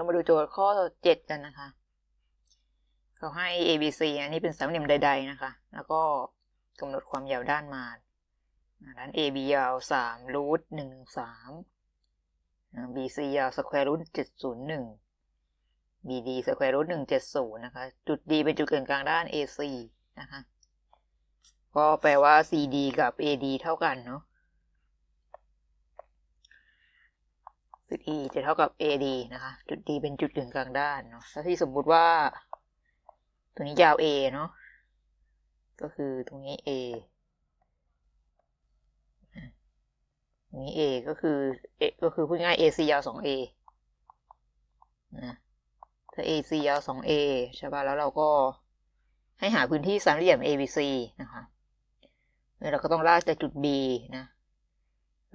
เรามาดูโจทย์ข้อเจ็ดกันนะคะ เขาให้ a b c อันนี้เป็นสามเหลี่ยมใด ๆ นะคะ แล้วก็กำหนดความยาวด้านมาด้าน AB ยาวสามรูทหนึ่งสาม BC ยาวสแควร์รูทเจ็ดศูนย์หนึ่ง BD สแควร์รูทหนึ่งเจ็ดศูนย์นะคะ จุด D เป็นจุดเกินกลางด้าน AC นะคะ ก็แปลว่า CD กับ AD เท่ากันเนาะ จุด E จะเท่ากับ AD นะคะ จุด D เป็นจุดกึ่งกลางด้านเนาะถ้าที่สมมุติว่า ตัวนี้ยาว A เนาะ ก็คือตรงนี้ A ตรงนี้ A ก็คือ A ก็คือพูดง่าย AC ยาว 2A นะถ้า AC ยาว 2A ใช่ป่ะ แล้วเราก็ให้หาพื้นที่สามเหลี่ยม ABC นะคะแล้วเราก็ต้องลากจากจุด B นะ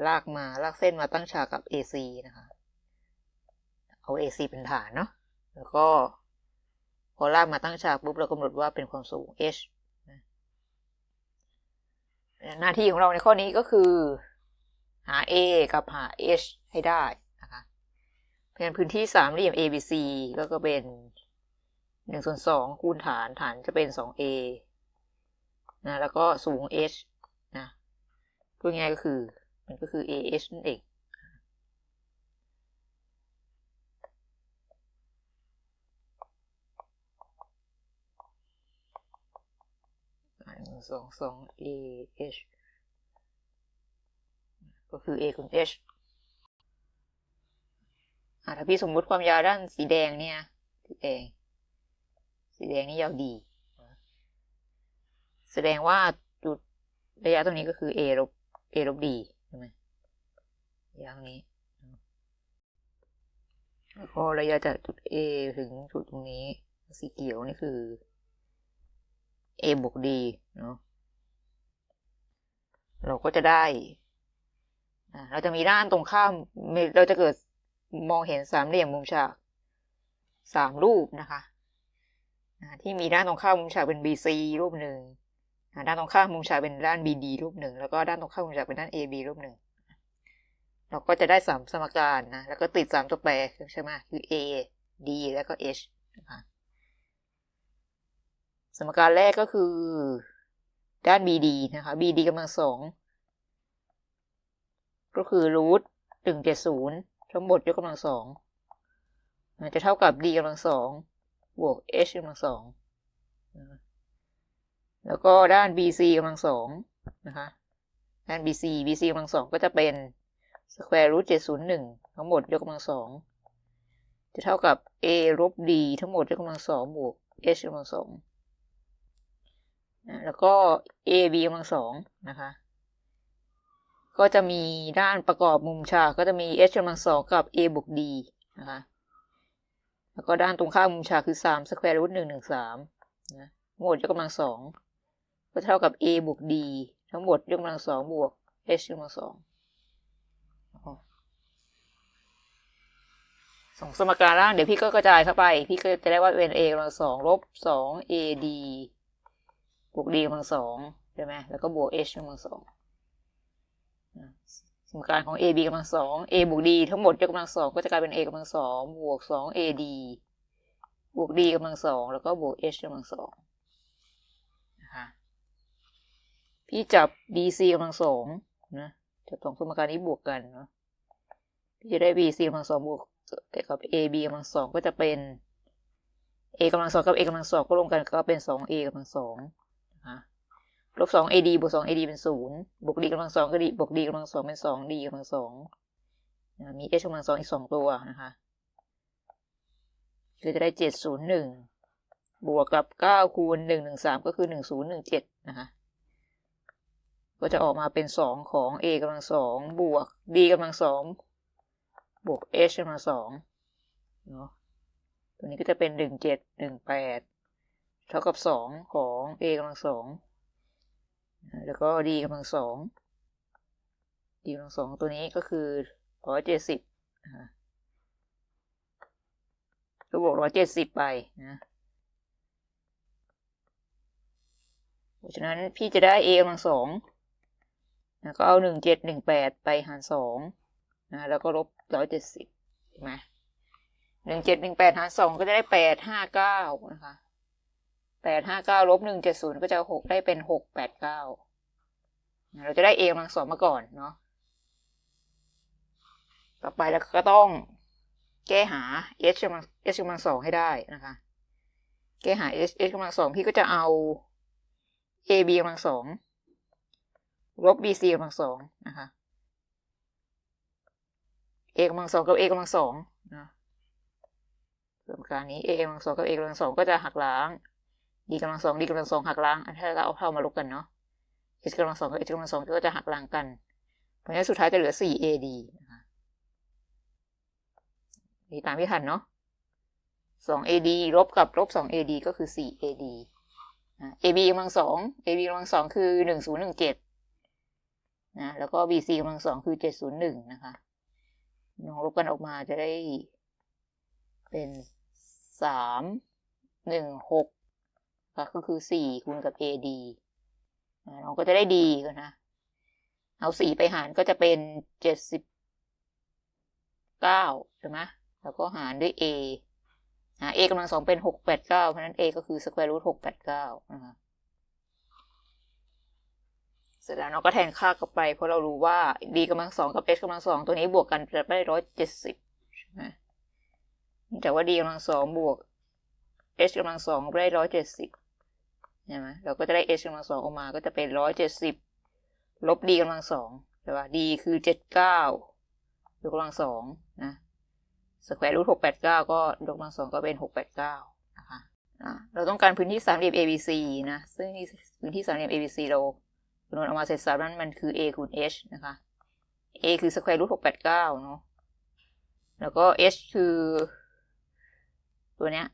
ลากมา ลากเส้นมาตั้งฉากกับ AC นะคะ เอา AC เป็นฐานเนาะแล้วก็พอลากมาตั้งฉากปุ๊บเรากำหนดว่าเป็นความสูง h หน้าที่ของเราในข้อนี้ก็คือ หา a กับหา h ให้ได้นะคะเป็นพื้นที่สามเหลี่ยม ABC ก็ก็เป็นหนึ่งส่วนสองคูณฐานฐานจะเป็นสอง a นะแล้วก็สูง h นะพูดง่ายก็คือ มันก็คือ ah นั่นเอง สองสอง a h ก็คือ a คูณ h อะถ้าพี่สมมุติความยาวด้านสีแดงเนี่ยสีแดงสีแดงนี่ยาวดี แสดงว่าจุดระยะตรงนี้ก็คือ a ลบ a ลบ d ใช่ไหมยาวนี้ แล้วก็ระยะจากจุด a ถึงจุดตรงนี้สีเขียวนี่คือ a บวก d เนาะเราก็จะได้ เราจะมีด้านตรงข้าม เราจะเกิดมองเห็นสามเหลี่ยมมุมฉากสามรูปนะคะ ที่มีด้านตรงข้ามมุมฉากเป็น BC รูปหนึ่ง ด้านตรงข้ามมุมฉากเป็นด้าน BD รูปหนึ่ง แล้วก็ด้านตรงข้ามมุมฉากเป็นด้าน AB รูปหนึ่ง เราก็จะได้สามสมการนะ แล้วก็ติดสามตัวแปรใช่ไหมคือ A D แล้วก็ H นะคะ สมการแรกก็คือด้าน BD นะคะ BD กำลังสองก็คือรูทหนึ่งเจ็ดศูนย์ทั้งหมดยกกำลังสองจะเท่ากับ d กำลังสองบวก h กำลังสองแล้วก็ด้าน bc กำลังสองนะคะ ด้าน bc bc กำลังสองก็จะเป็น square root เจ็ดศูนย์หนึ่งทั้งหมดยกกำลังสองจะเท่ากับ a ลบ d ทั้งหมดยกกำลังสองบวก h กำลังสอง แล้วก็ a b กำลังสองนะคะ ก็จะมีด้านประกอบมุมฉากก็จะมี h กำลังสองกับ a บวก d นะคะ แล้วก็ด้านตรงข้ามมุมฉากคือสามสแควร์รูทหนึ่งหนึ่งสามนะหมดยกกำลังสองก็เท่ากับ a บวก d ทั้งหมดยกกำลังสองบวก h ยกกำลังสองสองสมการล่างเดี๋ยวพี่ก็กระจายเข้าไป พี่ก็จะได้ว่าเป็น a กำลังสองลบสอง a d บวก d กำลังสองใช่ไหมแล้วก็บวก h กำลังสองสมการของ a b กำลังสอง a บวก d ทั้งหมดยกกำลังสองก็จะกลายเป็น a กำลังสองบวกสอง a d บวก d กำลังสองแล้วก็บวก h กำลังสองนะคะพี่จับ bc กำลังสองนะจับสองสมการนี้บวกกันเนาะพี่จะได้ bc กำลังสองบวกกับ ab กำลังสองก็จะเป็น a กำลังสองกับ a กำลังสองก็รวมกันก็เป็นสอง a กำลังสอง ลบสอง ad บวกสอง ad เป็นศูนย์บวก d กำลังสองก็ d บวก d กำลังสองเป็นสอง d กำลังสองมี h กำลังสองอีกสองตัวนะคะคือจะได้เจ็ดศูนย์หนึ่งบวกกับเก้าคูณหนึ่งหนึ่งสามก็คือหนึ่งศูนย์หนึ่งเจ็ดนะคะก็จะออกมาเป็นสองของ a กำลังสองบวก d กำลังสองบวก h กำลังสองเนาะตัวนี้ก็จะเป็นหนึ่งเจ็ดหนึ่งแปดเท่ากับสองของ a กำลังสอง แล้วก็ d กำลังสอง d กำลังสองตัวนี้ก็คือร้อยเจ็ดสิบก็บวกร้อยเจ็ดสิบไปนะเพราะฉะนั้นพี่จะได้ a กำลังสองนะก็เอาหนึ่งเจ็ดหนึ่งแปดไปหารสองนะแล้วก็ลบร้อยเจ็ดสิบใช่ไหมหนึ่งเจ็ดหนึ่งแปดหารสองก็จะได้แปดห้าเก้านะคะ แปดห้าเก้าลบหนึ่งเจ็ดศูนย์ก็จะหกได้เป็นหกแปดเก้าเราจะได้เอกำลังสองมาก่อนเนาะต่อไปแล้วก็ต้องแก้หา h กำลัง h กำลังสองให้ได้นะคะ แก้หา h h กำลังสองพี่ก็จะเอา a b กำลังสองลบ b c กำลังสองนะคะ a กำลังสองกับ a กำลังสองนะสมการนี้ a กำลังสองกับ a กำลังสองก็จะหักล้าง d กำลังสอง d กำลังสองหักล้างถ้าเราเอาเท่ามาลบกันเนาะ h กำลังสองกับ h กำลังสองก็จะหักล้างกัน เพราะฉะนั้นสุดท้ายจะเหลือ 4ad นะคะนี่ตามที่ทันเนาะ 2ad ลบกับลบ 2ad ก็คือ 4ad นะ ab กำลังสอง ab กำลังสองคือ 1017นะแล้วก็ bc กำลังสองคือ701นะคะลองลบกันออกมาจะได้เป็น3 1 6ก็ คือ4คูณกับ ad น้องก็จะได้ดีกันนะ เอาสี่ไปหารก็จะเป็นเจ็ดสิบเก้าใช่ไหมแล้วก็หารด้วย a หา a กำลังสองเป็นหกแปดเก้าเพราะนั้น a ก็คือ square root หกแปดเก้านะคะเสร็จแล้วเราก็แทนค่ากลับไป เพราะเรารู้ว่า d กำลังสองกับ h กำลังสองตัวนี้บวกกันจะได้ร้อยเจ็ดสิบใช่ไหมแต่ว่า d กำลังสองบวก h กำลังสองได้ร้อยเจ็ดสิบ ใช่ไหมเราก็จะได้ h กำลังสองออกมาก็จะเป็นร้อยเจ็ดสิบลบ d กำลังสองใช่ป่ะ d คือเจ็ดเก้ายกกำลังสองนะสแควร์รูทหกแปดเก้าก็ยกกำลังสองก็เป็นหกแปดเก้านะคะอะเราต้องการพื้นที่สามเหลี่ยม ABC นะ ซึ่งพื้นที่สามเหลี่ยม ABC เราคำนวณออกมาเสร็จสับนั้นมันคือ a คูณ h นะคะ a คือสแควร์รูทหกแปดเก้าเนาะ แล้วก็ h คือ ตัวเนี้ย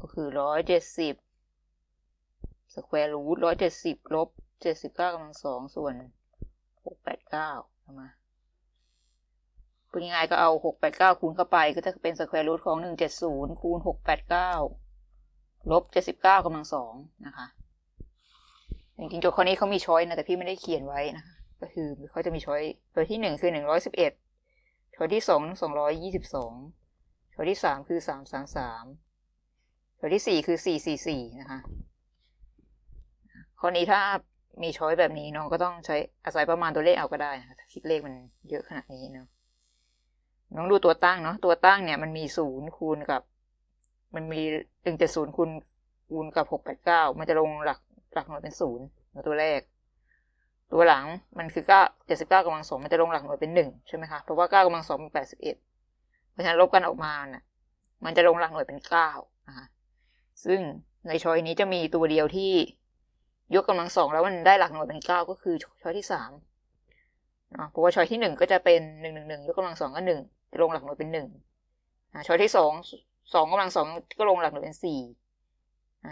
ก็คือร้อยเจ็ดสิบสแควร์รูทร้อยเจ็ดสิบลบเจ็ดสิบเก้ากำลังสองส่วนหกแปดเก้าใช่ไหมเป็นยังไงก็เอาหกแปดเก้าคูณเข้าไป ก็จะเป็นสแควร์รูทของหนึ่งเจ็ดศูนย์คูณหกแปดเก้าลบเจ็ดสิบเก้ากำลังสองนะคะจริงๆโจทย์ข้อนี้เขามีช้อยนะ แต่พี่ไม่ได้เขียนไว้นะคะ ก็คือเขาจะมีช้อยตัวที่หนึ่งคือหนึ่งร้อยสิบเอ็ดช้อยที่สองสองร้อยยี่สิบสองช้อยที่สามคือสามสามสาม ตัวที่สี่คือสี่สี่สี่นะคะข้อนี้ถ้ามีช้อยแบบนี้น้องก็ต้องใช้อาศัยประมาณตัวเลขเอาก็ได้นะคะถ้าคิดเลขมันเยอะขนาดนี้เนาะน้องดูตัวตั้งเนาะตัวตั้งเนี่ยมันมีศูนย์คูณกับ มันมีหนึ่งเจ็ดศูนย์คูณคูณกับหกแปดเก้ามันจะลงหลักหลักหน่วยเป็นศูนย์ตัวแรก ตัวหลังมันคือเก้าเจ็ดสิบเก้ากำลังสองมันจะลงหลักหน่วยเป็นหนึ่งใช่ไหมคะเพราะว่าเก้ากำลังสองเป็นแปดสิบเอ็ดเพราะฉะนั้นลบกันออกมาน่ะมันจะลงหลักหน่วยเป็นเก้านะคะ ซึ่งในช้อยนี้จะมีตัวเดียวที่ยกกำลังสองแล้วมันได้หลักหน่วยเป็นเก้าก็คือช้อยที่สามเพราะว่าช้อยที่หนึ่งก็จะเป็นหนึ่งหนึ่งหนึ่งยกกำลังสองก็หนึ่งจะลงหลักหน่วยเป็นหนึ่งช้อยที่สองสองกำลังสองก็ลงหลักหน่วยเป็นสี่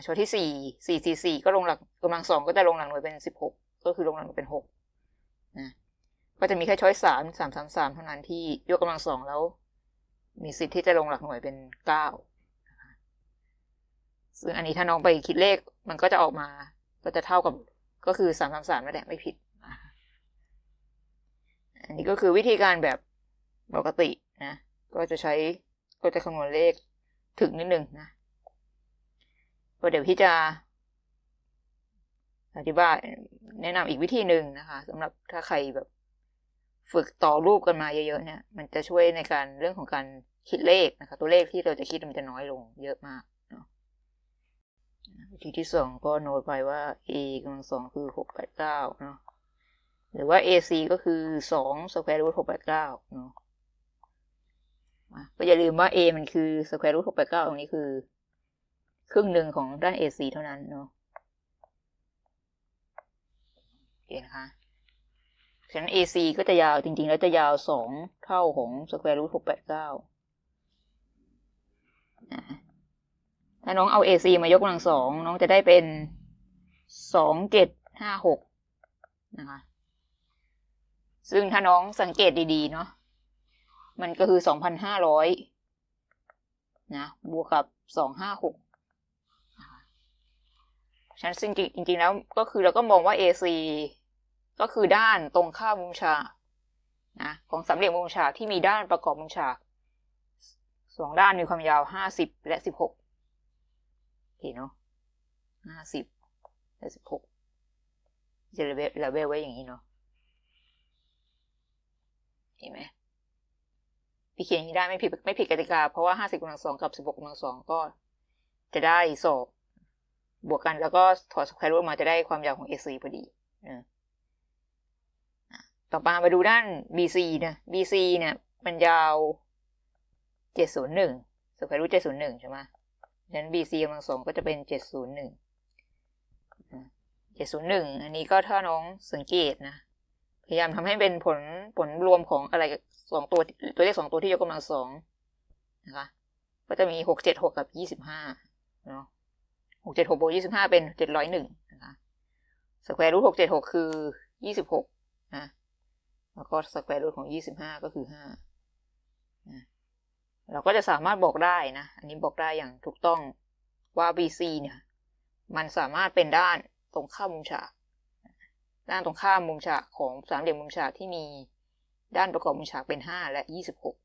ช้อยที่สี่สี่สี่สี่ก็ลงหลักกำลังสองก็จะลงหลักหน่วยเป็นสิบหกก็คือลงหลักหน่วยเป็นหกนะก็จะมีแค่ช้อยสามสามสามสามเท่านั้นที่ยกกำลังสองแล้ว มีสิทธิ์ที่จะลงหลักหน่วยเป็นเก้า ซึ่งอันนี้ถ้าน้องไปคิดเลขมันก็จะออกมา ก็จะเท่ากับก็คือสามสามสามนั่นแหละไม่ผิด อันนี้ก็คือวิธีการแบบปกตินะ ก็จะใช้ก็จะคำนวณเลขถึงนิดนึงนะเดี๋ยวพี่จะอธิบายแนะนำอีกวิธีหนึ่งนะคะสำหรับถ้าใครแบบฝึกต่อรูปกันมาเยอะๆเนี่ย มันจะช่วยในการเรื่องของการคิดเลขนะคะ ตัวเลขที่เราจะคิดมันจะน้อยลงเยอะมาก วิธีที่สองก็โน้ตไปว่า a กำลังสองคือหกแปดเก้าเนาะหรือว่า ac ก็คือสองสแควร์รูทหกแปดเก้าเนาะก็อย่าลืมว่า a มันคือสแควร์รูทหกแปดเก้าตรงนี้คือ ครึ่งหนึ่งของด้าน ac เท่านั้นเนาะโอเคนะคะฉะนั้น ac ก็จะยาวจริง ๆ แล้วจะยาวสองเท่าของสแควร์รูทหกแปดเก้า ถ้าน้องเอา AC มายกกำลังสองน้องจะได้เป็นสองเจ็ดห้าหกนะคะ ซึ่งถ้าน้องสังเกตดีๆ เนาะ มันก็คือสองพันห้าร้อยนะ บวกกับสองห้าหกฉะนั้นจริงจริงๆแล้วก็คือเราก็มองว่า AC ก็คือด้านตรงข้ามมุมฉากนะของสามเหลี่ยมมุมฉากที่มีด้านประกอบมุมฉากสองด้านมีความยาวห้าสิบและสิบหก เห็นเนาะห้าสิบและสิบหกจะเลเวลเลเวลไว้อย่างนี้เนาะเห็นไหมพี่เขียนอย่างนี้ได้ไม่ผิดไม่ผิดกติกา เพราะว่าห้าสิบกำลังสองกับสิบหกกำลังสองก็ จะได้สอบบวกกันแล้วก็ถอดสแควร์รูทมาจะได้ความยาวของ AC พอดีเอออะต่อมามาดูด้าน BC นะ BC เนี่ย มันยาวเจ็ดศูนย์หนึ่งสแควร์รูทเจ็ดศูนย์หนึ่งใช่ไหม ฉะนั้น BC กำลังสองก็จะเป็นเจ็ดศูนย์หนึ่งเจ็ดศูนย์หนึ่งอันนี้ก็ถ้าน้องสังเกตนะ พยายามทำให้เป็นผลผลรวมของอะไรสองตัวตัวเลขสองตัวที่ยกกำลังสองนะคะ ก็จะมีหกเจ็ดหกกับยี่สิบห้าเนาะหกเจ็ดหกบวกยี่สิบห้าเป็นเจ็ดร้อยหนึ่งนะคะสแควร์รูทหกเจ็ดหกคือยี่สิบหกนะ แล้วก็สแควร์รูทของยี่สิบห้าก็คือห้านะ เราก็จะสามารถบอกได้นะ อันนี้บอกได้อย่างถูกต้องว่า BC เนี่ย มันสามารถเป็นด้านตรงข้ามมุมฉาก ด้านตรงข้ามมุมฉากของสามเหลี่ยมมุมฉากที่มีด้านประกอบมุมฉากเป็นห้าและยี่สิบหก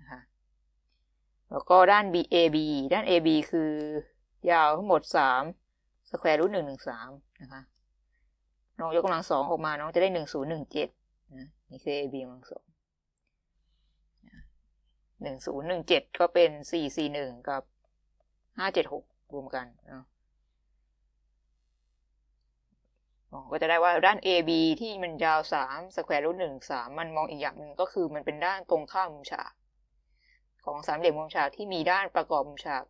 นะคะแล้วก็ด้าน BAB ด้าน AB คือยาวทั้งหมดสามสแควร์รูทหนึ่งหนึ่งสามนะคะน้องยกกำลังสองออกมาน้องจะได้หนึ่งศูนย์หนึ่งเจ็ดนะนี่คือ AB กำลังสอง หนึ่งศูนย์หนึ่งเจ็ดก็เป็นสี่สี่หนึ่งกับห้าเจ็ดหกรวมกันเนาะก็จะได้ว่าด้าน AB ที่มันยาวสามสแควร์รูทหนึ่งสามมันมองอีกอย่างหนึ่งก็คือมันเป็นด้านตรงข้ามมุมฉาก ของสามเหลี่ยมมุมฉากที่มีด้านประกอบมุมฉาก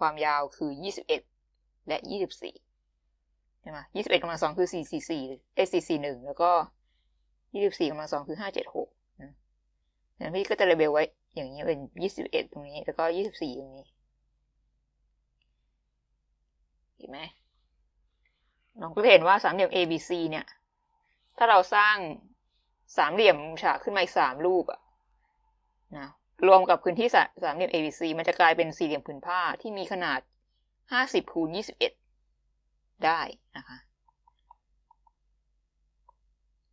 ความยาวคือ21และ24ใช่ไหม21กำลังสองคือ444เอ้441แล้วก็24กำลังสองคือ576นะงั้ นพี่ก็จะเลเบลไว้ อย่างนี้เป็น21ตรงนี้ แล้วก็24ตรงนี้เห็นไหมน้องก็เห็นว่าสามเหลี่ยม ABC เนี่ย ถ้าเราสร้างสามเหลี่ยมมุมฉากขึ้นมาอีกสามรูปอะนะรวมกับพื้นที่สาสามเหลี่ยม ABC มันจะกลายเป็นสี่เหลี่ยมผืนผ้าที่มีขนาด50คูณ21ได้นะคะ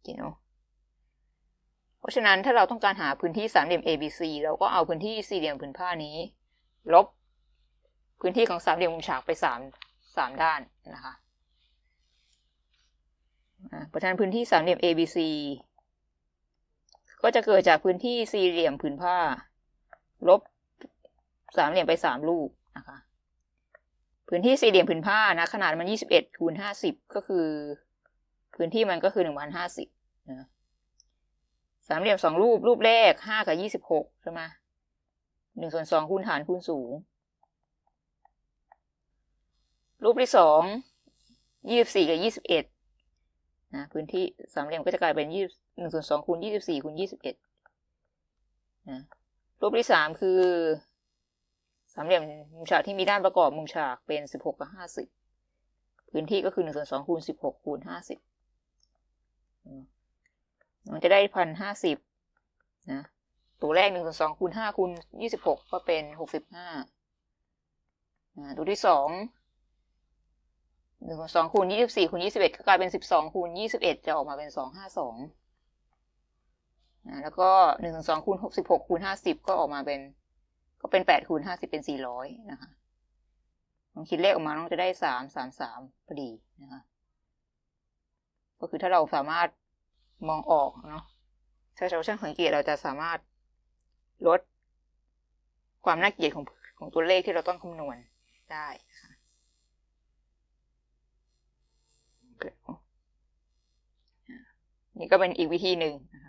เห็นเนา ราะฉะนั้นถ้าเราต้องการหาพื้นที่สามเหลี่ยม ABC เราก็เอาพื้นที่สี่เหลี่ยมผืนผ้านี้ ลบพื้นที่ของสามเหลี่ยมมุมฉากไปสามสามด้านนะคะเพราะฉะนั้นพื้นที่สามเหลี่ยม ABC ก็จะเกิดจากพื้นที่สี่เหลี่ยมผืนผ้า ลบสามเหลี่ยมไปสามลูกนะคะ พื้นที่สี่เหลี่ยมผืนผ้านะขนาดมันยี่สิบเอ็ดคูณห้าสิบก็คือ พื้นที่มันก็คือหนึ่งพันห้าสิบนะ สามเหลี่ยมสองรูปรูปแรกห้ากับยี่สิบหกใช่ไหมหนึ่งส่วนสองคูณฐานคูณสูง รูปที่สองยี่สิบสี่กับยี่สิบเอ็ดนะพื้นที่สามเหลี่ยมก็จะกลายเป็นยี่หนึ่งส่วนสองคูณยี่สิบสี่คูณยี่สิบเอ็ดนะรูปที่สามคือสามเหลี่ยมมุมฉากที่มีด้านประกอบมุมฉากเป็นสิบหกกับห้าสิบพื้นที่ก็คือหนึ่งส่วนสองคูณสิบหกคูณห้าสิบ มันจะได้พันห้าสิบนะตัวแรกหนึ่งส่วนสองคูณห้าคูณยี่สิบหกก็เป็นหกสิบห้าตัวที่สองหนึ่งสองคูณยี่สิบสี่คูณยี่สิบเอ็ดก็กลายเป็นสิบสองคูณยี่สิบเอ็ดจะออกมาเป็นสองห้าสองแล้วก็หนึ่งสองคูณหกสิบหกคูณห้าสิบก็ออกมาเป็น ก็เป็นแปดคูณห้าสิบเป็นสี่ร้อยนะคะลองคิดเลขออกมาน้องจะได้สามสามสามพอดีนะคะ ก็คือถ้าเราสามารถ มองออกเนาะถ้าเช่างสังเกตเราจะสามารถลดความน่าเกลียดของของตัวเลขที่เราต้องคำนวณได้ค่ะนี่ก็เป็นอีกวิธีหนึ่งนะคะ